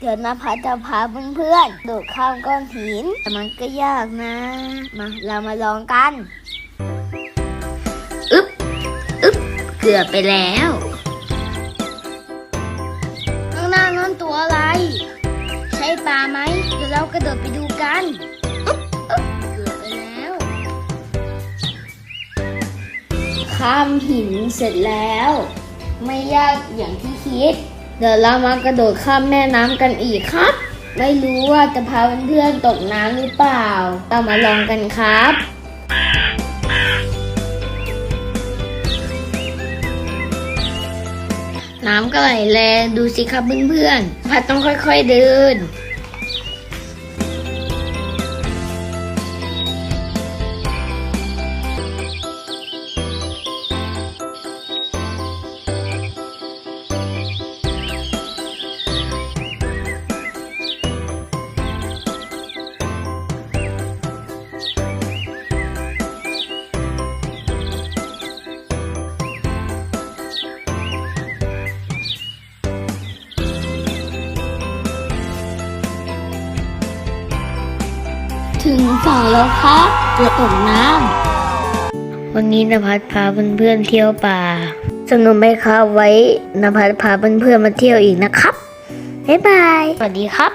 เดี๋ยวนภัสจะพาเพื่อนๆโดดข้ามก้อนหินแต่มันก็ยากนะ มาเรามาลองกัน อึ๊บ อึ๊บ เกือบไปแล้วข้างหน้านั่นตัวอะไร ใช่ปลาไหม เดี๋ยวเรากระโดดไปดูกัน อึ๊บ อึ๊บ เกือบไปแล้ว ข้ามหินเสร็จแล้ว ไม่ยากอย่างที่คิด เดี๋ยวเรามากระโดดข้ามแม่น้ำกันอีกครับ ไม่รู้ว่าจะพาเพื่อนๆตกน้ำหรือเปล่าต้องมาลองกันครับน้ำก็ไหลแรงดูสิครับเพื่อนๆพัดต้องค่อยๆเดิน ถึงฝั่งแล้วครับเกือบตกน้ำวันนี้นภัสพาเพื่อนๆเที่ยวป่า สนุกไหมครับไว้นภัสพาเพื่อนๆมาเที่ยวอีกนะครับ บ๊ายบาย สวัสดีครับ